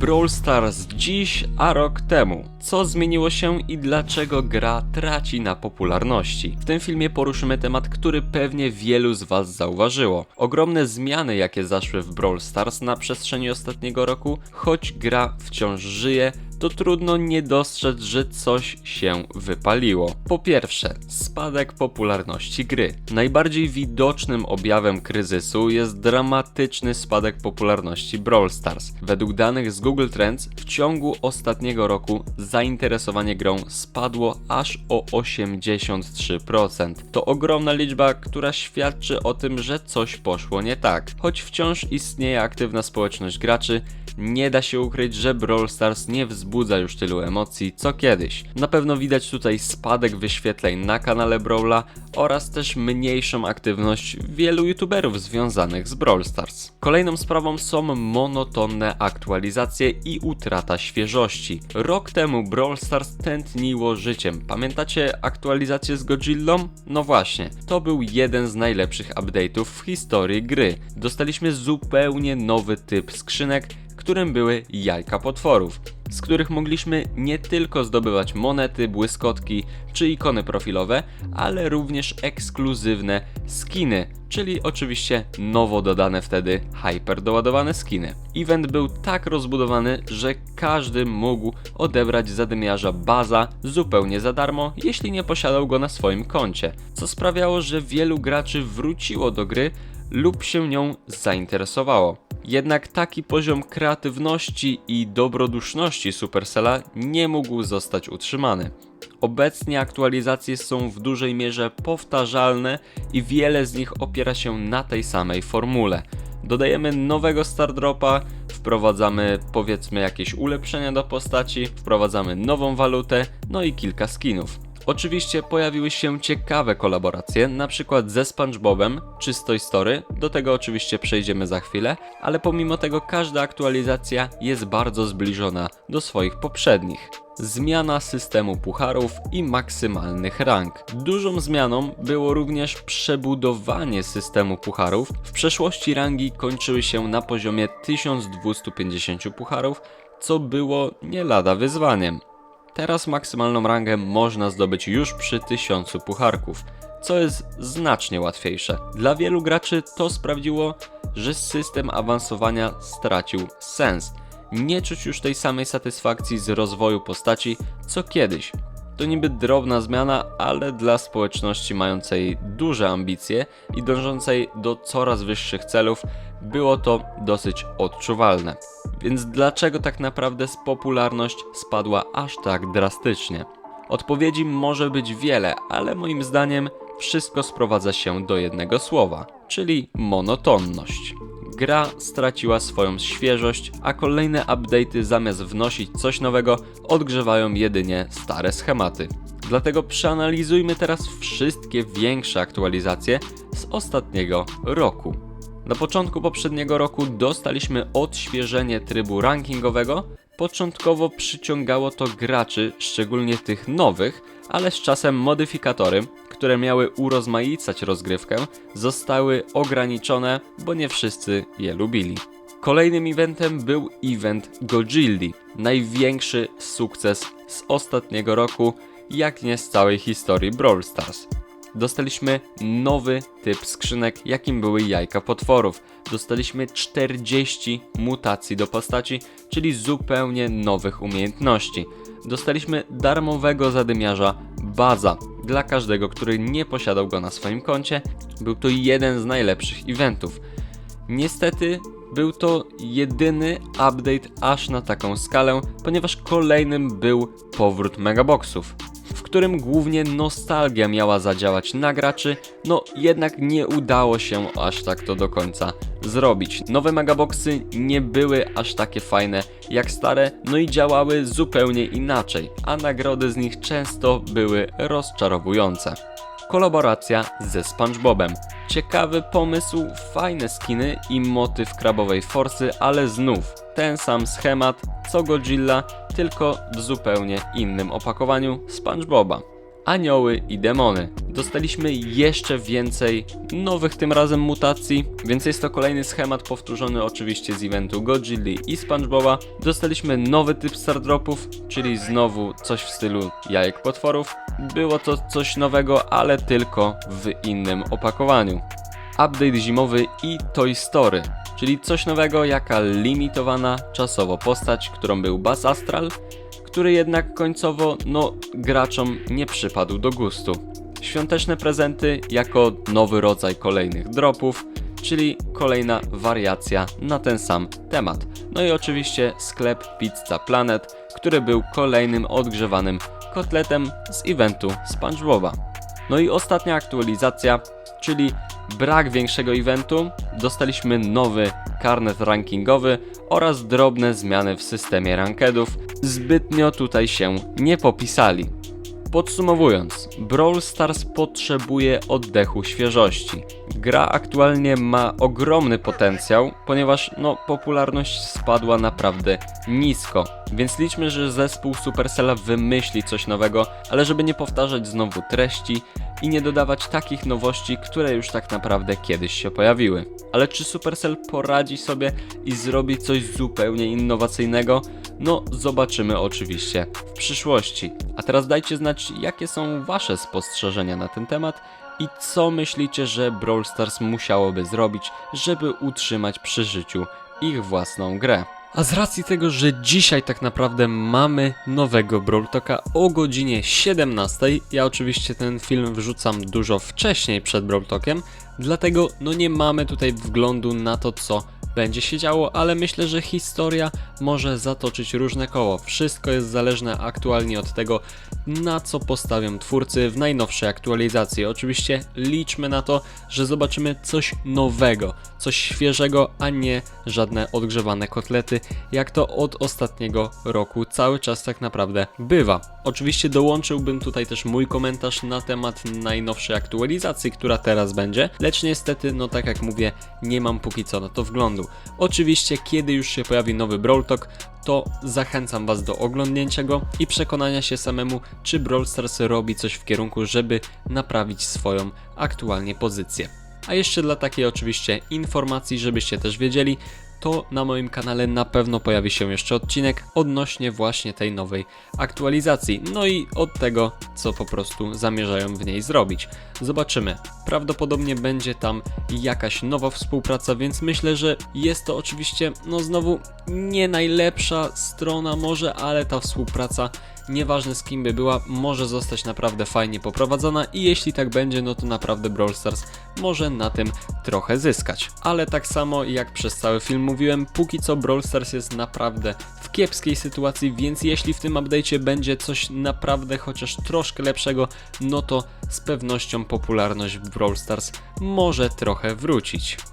Brawl Stars dziś, a rok temu. Co zmieniło się i dlaczego gra traci na popularności? W tym filmie poruszymy temat, który pewnie wielu z Was zauważyło. Ogromne zmiany, jakie zaszły w Brawl Stars na przestrzeni ostatniego roku, choć gra wciąż żyje, to trudno nie dostrzec, że coś się wypaliło. Po pierwsze, spadek popularności gry. Najbardziej widocznym objawem kryzysu jest dramatyczny spadek popularności Brawl Stars. Według danych z Google Trends w ciągu ostatniego roku zainteresowanie grą spadło aż o 83%. To ogromna liczba, która świadczy o tym, że coś poszło nie tak. Choć wciąż istnieje aktywna społeczność graczy, nie da się ukryć, że Brawl Stars nie wzbudza już tylu emocji co kiedyś. Na pewno widać tutaj spadek wyświetleń na kanale Brawla oraz też mniejszą aktywność wielu youtuberów związanych z Brawl Stars. Kolejną sprawą są monotonne aktualizacje i utrata świeżości. Rok temu Brawl Stars tętniło życiem. Pamiętacie aktualizację z Godzillą? No właśnie, to był jeden z najlepszych update'ów w historii gry. Dostaliśmy zupełnie nowy typ skrzynek, którym były jajka potworów, z których mogliśmy nie tylko zdobywać monety, błyskotki czy ikony profilowe, ale również ekskluzywne skiny, czyli oczywiście nowo dodane wtedy hyper doładowane skiny. Event był tak rozbudowany, że każdy mógł odebrać zadymiarza baza zupełnie za darmo, jeśli nie posiadał go na swoim koncie, co sprawiało, że wielu graczy wróciło do gry lub się nią zainteresowało. Jednak taki poziom kreatywności i dobroduszności Supercella nie mógł zostać utrzymany. Obecnie aktualizacje są w dużej mierze powtarzalne i wiele z nich opiera się na tej samej formule. Dodajemy nowego Stardropa, wprowadzamy powiedzmy jakieś ulepszenia do postaci, wprowadzamy nową walutę, no i kilka skinów. Oczywiście pojawiły się ciekawe kolaboracje, na przykład ze SpongeBobem czy z Toy Story, do tego oczywiście przejdziemy za chwilę, ale pomimo tego każda aktualizacja jest bardzo zbliżona do swoich poprzednich. Zmiana systemu pucharów i maksymalnych rank. Dużą zmianą było również przebudowanie systemu pucharów. W przeszłości rangi kończyły się na poziomie 1250 pucharów, co było nie lada wyzwaniem. Teraz maksymalną rangę można zdobyć już przy 1000 pucharków, co jest znacznie łatwiejsze. Dla wielu graczy to sprawiło, że system awansowania stracił sens. Nie czuć już tej samej satysfakcji z rozwoju postaci co kiedyś. To niby drobna zmiana, ale dla społeczności mającej duże ambicje i dążącej do coraz wyższych celów było to dosyć odczuwalne. Więc dlaczego tak naprawdę popularność spadła aż tak drastycznie? Odpowiedzi może być wiele, ale moim zdaniem wszystko sprowadza się do jednego słowa, czyli monotonność. Gra straciła swoją świeżość, a kolejne update'y zamiast wnosić coś nowego, odgrzewają jedynie stare schematy. Dlatego przeanalizujmy teraz wszystkie większe aktualizacje z ostatniego roku. Na początku poprzedniego roku dostaliśmy odświeżenie trybu rankingowego. Początkowo przyciągało to graczy, szczególnie tych nowych, ale z czasem modyfikatory, które miały urozmaicać rozgrywkę, zostały ograniczone, bo nie wszyscy je lubili. Kolejnym eventem był event Godzilli, największy sukces z ostatniego roku, jak nie z całej historii Brawl Stars. Dostaliśmy nowy typ skrzynek, jakim były jajka potworów. Dostaliśmy 40 mutacji do postaci, czyli zupełnie nowych umiejętności. Dostaliśmy darmowego zadymiarza Baza dla każdego, który nie posiadał go na swoim koncie. Był to jeden z najlepszych eventów. Niestety był to jedyny update aż na taką skalę, ponieważ kolejnym był powrót megaboxów którym głównie nostalgia miała zadziałać na graczy, no jednak nie udało się aż tak to do końca zrobić. Nowe megaboxy nie były aż takie fajne jak stare, no i działały zupełnie inaczej, a nagrody z nich często były rozczarowujące. Kolaboracja ze SpongeBobem. Ciekawy pomysł, fajne skiny i motyw krabowej forsy, ale znów ten sam schemat co Godzilla, tylko w zupełnie innym opakowaniu SpongeBoba. anioły i demony. Dostaliśmy jeszcze więcej nowych tym razem mutacji, więc jest to kolejny schemat powtórzony oczywiście z eventu Godzilli i SpongeBoba. Dostaliśmy nowy typ Stardropów, czyli znowu coś w stylu jajek potworów. Było to coś nowego, ale tylko w innym opakowaniu. Update zimowy i Toy Story, czyli coś nowego, jaka limitowana czasowo postać, którą był Buzz Astral, który jednak końcowo, no, graczom nie przypadł do gustu. Świąteczne prezenty jako nowy rodzaj kolejnych dropów, czyli kolejna wariacja na ten sam temat. No i oczywiście sklep Pizza Planet, który był kolejnym odgrzewanym kotletem z eventu SpongeBoba. No i ostatnia aktualizacja, czyli brak większego eventu, dostaliśmy nowy karnet rankingowy oraz drobne zmiany w systemie rankedów. Zbytnio tutaj się nie popisali. Podsumowując, Brawl Stars potrzebuje oddechu świeżości. Gra aktualnie ma ogromny potencjał, ponieważ no, popularność spadła naprawdę nisko. Więc liczmy, że zespół Supercella wymyśli coś nowego, ale żeby nie powtarzać znowu treści i nie dodawać takich nowości, które już tak naprawdę kiedyś się pojawiły. Ale czy Supercell poradzi sobie i zrobi coś zupełnie innowacyjnego? No, zobaczymy oczywiście w przyszłości. A teraz dajcie znać, jakie są Wasze spostrzeżenia na ten temat i co myślicie, że Brawl Stars musiałoby zrobić, żeby utrzymać przy życiu ich własną grę. A z racji tego, że dzisiaj tak naprawdę mamy nowego Brawl Talka o godzinie 17, ja oczywiście ten film wrzucam dużo wcześniej przed Brawl Talkiem, dlatego no nie mamy tutaj wglądu na to, co będzie się działo, ale myślę, że historia może zatoczyć różne koło. Wszystko jest zależne aktualnie od tego, na co postawią twórcy w najnowszej aktualizacji. Oczywiście liczmy na to, że zobaczymy coś nowego, coś świeżego, a nie żadne odgrzewane kotlety, jak to od ostatniego roku cały czas tak naprawdę bywa. Oczywiście dołączyłbym tutaj też mój komentarz na temat najnowszej aktualizacji, która teraz będzie, lecz niestety, no tak jak mówię, nie mam póki co na to wglądu. Oczywiście, kiedy już się pojawi nowy Brawl Talk, to zachęcam Was do oglądnięcia go i przekonania się samemu, czy Brawl Stars robi coś w kierunku, żeby naprawić swoją aktualnie pozycję. A jeszcze dla takiej oczywiście informacji, żebyście też wiedzieli, to na moim kanale na pewno pojawi się jeszcze odcinek odnośnie właśnie tej nowej aktualizacji. No i od tego, co po prostu zamierzają w niej zrobić. Zobaczymy. Prawdopodobnie będzie tam jakaś nowa współpraca, więc myślę, że jest to oczywiście, no znowu, nie najlepsza strona może, ale ta współpraca, nieważne z kim by była, może zostać naprawdę fajnie poprowadzona i jeśli tak będzie, no to naprawdę Brawl Stars może na tym trochę zyskać. Ale tak samo jak przez cały film mówiłem, póki co Brawl Stars jest naprawdę w kiepskiej sytuacji, więc jeśli w tym update'cie będzie coś naprawdę chociaż troszkę lepszego, no to z pewnością popularność Brawl Stars może trochę wrócić.